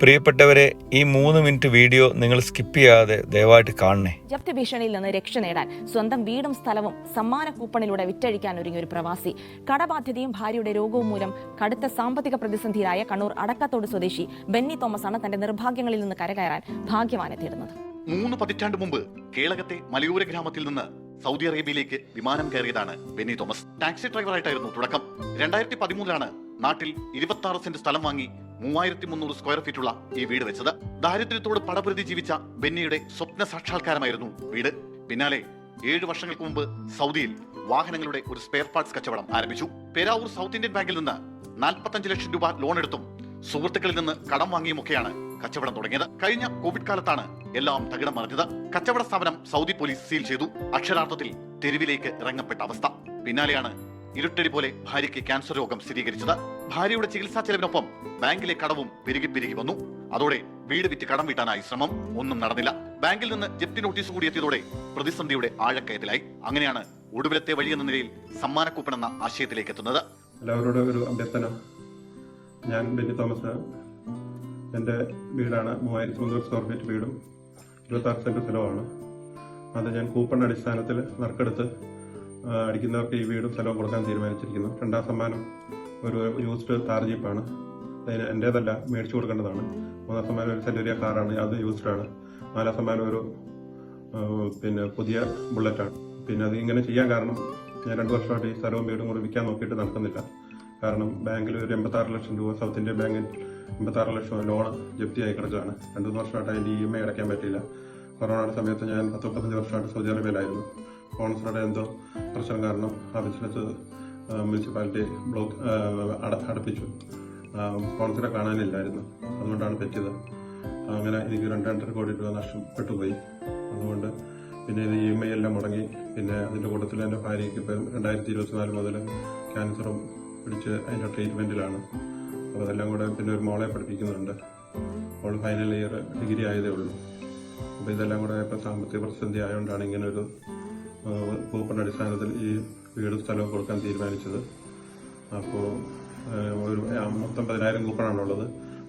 പ്രിയപ്പെട്ടവരെ ഈ മൂന്ന് മിനിറ്റ് വീഡിയോ നിങ്ങൾ സ്കിപ്പ് ചെയ്യാതെ ദയവായിട്ട് കാണണേ. ജപ്തി ഭീഷണിയിൽ നിന്ന് രക്ഷ നേടാൻ സ്വന്തം വീടും സ്ഥലവും സമ്മാന കൂപ്പണിലൂടെ വിറ്റഴിക്കാൻ ഒരുങ്ങിയ ഒരു പ്രവാസി. കടബാധ്യതയും ഭാര്യയുടെ രോഗവും മൂലം കടുത്ത സാമ്പത്തിക പ്രതിസന്ധിയിലായ കണ്ണൂർ അടക്കത്തോട് സ്വദേശി ബെന്നി തോമസ് ആണ് തന്റെ നിർഭാഗ്യങ്ങളിൽ നിന്ന് കരകയറാൻ ഭാഗ്യവാനെ തേടുന്നത്. മൂന്ന് പതിറ്റാണ്ട് മുമ്പ് കേളകത്തെ മലയോര ഗ്രാമത്തിൽ നിന്ന് സൗദി അറേബ്യയിലേക്ക് വിമാനം കയറിയതാണ് ബെന്നി തോമസ്. ടാക്സി ഡ്രൈവറായിട്ടായിരുന്നു തുടക്കം. രണ്ടായിരത്തി പതിമൂന്നിലാണ് നാട്ടിൽ ഇരുപത്തി ആറ് സെന്റ് സ്ഥലം വാങ്ങി മൂവായിരത്തി മുന്നൂറ് സ്ക്വയർ ഫീറ്റുള്ള ഈ വീട് വെച്ചത് ദാരിദ്ര്യത്തോട് പടപ്രതി ജീവിച്ച ബെന്നിയുടെ സ്വപ്ന സാക്ഷാത്കാരമായിരുന്നു വീട്. പിന്നാലെ ഏഴ് വർഷങ്ങൾക്ക് മുമ്പ് സൗദിയിൽ വാഹനങ്ങളുടെ ഒരു സ്പെയർ പാർട്സ് കച്ചവടം ആരംഭിച്ചു. പേരാവൂർ സൗത്ത് ഇന്ത്യൻ ബാങ്കിൽ നിന്ന് നാൽപ്പത്തഞ്ച് ലക്ഷം രൂപ ലോൺ എടുത്തും സുഹൃത്തുക്കളിൽ നിന്ന് കടം വാങ്ങിയുമൊക്കെയാണ് കച്ചവടം തുടങ്ങിയത്. കഴിഞ്ഞ കോവിഡ് കാലത്താണ് എല്ലാം തകിടം മറിഞ്ഞത്. കച്ചവട സ്ഥാപനം സൗദി പോലീസ് സീൽ ചെയ്തു. അക്ഷരാർത്ഥത്തിൽ തെരുവിലേക്ക് ഇറങ്ങപ്പെട്ട അവസ്ഥ. പിന്നാലെയാണ് ഇരുട്ടടി പോലെ ഭാര്യയ്ക്ക് ക്യാൻസർ രോഗം സ്ഥിരീകരിച്ചത്. ഭാര്യയുടെ ചികിത്സാ ചെലവിനൊപ്പം ബാങ്കിലെ കടവും പെരുകി പെരുകി വന്നു. അതോടെ വീട് വിറ്റ് കടം വീട്ടാനായി ശ്രമം ഒന്നും നടന്നില്ല. ബാങ്കിൽ നിന്ന് ജപ്തി നോട്ടീസ് കൂടി എത്തിയതോടെ പ്രതിസന്ധിയുടെ ആഴക്കയത്തിലായി അങ്ങനെയാണ് ഒടുവിലത്തെ വഴി എന്ന നിലയിൽ സമ്മാന കൂപ്പൺ എന്ന ആശയത്തിലേക്ക് എത്തുന്നത്. എല്ലാവരോടും ഒരു അഭ്യർത്ഥന. ഞാൻ ബെന്നി തോമസ്. എന്റെ വീടാണ് മൂവായിരത്തി മുന്നൂറ് സ്ക്വയർ ഫീറ്റ് വീടും. ഇരുപത്താറ് സെന്റ് അത് ഞാൻ കൂപ്പൺ അടിസ്ഥാനത്തിൽ നറുക്കെടുത്ത് അടിക്കുന്നവർക്ക് ഈ വീടും സ്ഥലവും കൊടുക്കാൻ തീരുമാനിച്ചിരിക്കുന്നു. രണ്ടാം സമ്മാനം ഒരു യൂസ്ഡ് താർ ജീപ്പാണ് അതിന് എന്റേതല്ല മേടിച്ചു കൊടുക്കേണ്ടതാണ്. മൂന്നാം സമ്മാനം ഒരു സെന്റേറിയ കാറാണ് അത് യൂസ്ഡ് ആണ്. നാലാം സമ്മാനം ഒരു പിന്നെ പുതിയ ബുള്ളറ്റാണ് പിന്നെ അത് ഇങ്ങനെ ചെയ്യാൻ കാരണം ഞാൻ രണ്ട് വർഷമായിട്ട് ഈ സ്ഥലവും വീടും കൂടി വിൽക്കാൻ നോക്കിയിട്ട് നടക്കുന്നില്ല. കാരണം ബാങ്കിൽ ഒരു എൺപത്താറ് ലക്ഷം രൂപ സൗത്ത് ഇന്ത്യൻ ബാങ്കിൽ എൺപത്താറ് ലക്ഷം ലോൺ ജപ്തിയായി കിടക്കുകയാണ്. രണ്ട് മൂന്ന് വർഷമായിട്ട് അതിന്റെ ഇ എം ഐ അടയ്ക്കാൻ പറ്റിയില്ല. കൊറോണയുടെ സമയത്ത് ഞാൻ പത്ത് മുപ്പത്തഞ്ച് വർഷമായിട്ട് സൗദി സ്പോൺസറുടെ എന്തോ പ്രശ്നം കാരണം ആ ബിസിനസ് മുനിസിപ്പാലിറ്റി ബ്ലോക്ക് അടപ്പിച്ചു. സ്പോൺസറെ കാണാനില്ലായിരുന്നു. അതുകൊണ്ടാണ് പറ്റിയത്. അങ്ങനെ എനിക്ക് രണ്ട് രണ്ടര കോടി രൂപ നഷ്ടപ്പെട്ടു പോയി അതുകൊണ്ട് പിന്നെ ഇത് ഇ എം ഐ എല്ലാം മുടങ്ങി. പിന്നെ അതിന്റെ കൂട്ടത്തിൽ എന്റെ ഭാര്യയ്ക്ക് ഇപ്പം രണ്ടായിരത്തി ഇരുപത്തിനാല് മുതൽ ക്യാൻസറും പിടിച്ച് അതിന്റെ ട്രീറ്റ്മെന്റിലാണ് അപ്പോൾ അതെല്ലാം കൂടെ പിന്നെ ഒരു മോളെ പഠിപ്പിക്കുന്നുണ്ട്. മോൾ ഫൈനൽ ഇയർ ഡിഗ്രി ആയതേ ഉള്ളൂ. അപ്പോൾ ഇതെല്ലാം കൂടെ ഇപ്പോൾ സാമ്പത്തിക പ്രതിസന്ധി ആയതുകൊണ്ടാണ് ഇങ്ങനെ കൂപ്പൺ അടിസ്ഥാനത്തിൽ ഈ വീട് സ്ഥലവും കൊടുക്കാൻ തീരുമാനിച്ചത്. അപ്പോൾ ഒരു മൊത്തം പതിനായിരം കൂപ്പണാണുള്ളത്.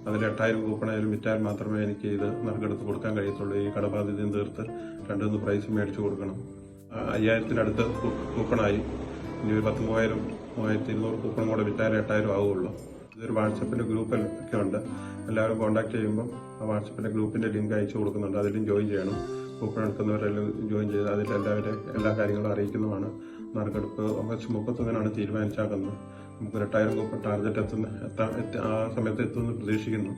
അതിൽ എട്ടായിരം കൂപ്പണായാലും വിറ്റാൽ മാത്രമേ എനിക്ക് ഇത് നറുക്കെടുത്ത് കൊടുക്കാൻ കഴിയത്തുള്ളൂ. ഈ കടബാധ്യതയും തീർത്ത് രണ്ടുമൂന്ന് പ്രൈസ് മേടിച്ചു കൊടുക്കണം. അയ്യായിരത്തിനടുത്ത് കൂപ്പണായി. ഇനി ഒരു പത്ത് മൂവായിരം മൂവായിരത്തി ഇരുന്നൂറ് കൂപ്പൺ കൂടെ വിറ്റാലേ എട്ടായിരം ആവുള്ളൂ. ഇതൊരു വാട്സപ്പിന്റെ ഗ്രൂപ്പിൽ ഒക്കെ ഉണ്ട്. എല്ലാവരും കോൺടാക്ട് ചെയ്യുമ്പോൾ ആ വാട്സപ്പിന്റെ ഗ്രൂപ്പിന്റെ ലിങ്ക് അയച്ചു കൊടുക്കുന്നുണ്ട്. അതിലും ജോയിൻ ചെയ്യണം. കൂപ്പൺ എടുക്കുന്നവരെല്ലാം ജോയിൻ ചെയ്ത് അതിൽ എല്ലാവരും എല്ലാ കാര്യങ്ങളും അറിയിക്കുന്നതാണ്. നറുക്കെടുപ്പ് ഓഗസ്റ്റ് മുപ്പത്തൊന്നിനാണ് തീരുമാനിച്ചാക്കുന്നത്. നമുക്ക് റിട്ടയർ ടാർഗറ്റ് എത്തുന്ന എത്താ ആ സമയത്ത് എത്തുമെന്ന് പ്രതീക്ഷിക്കുന്നു.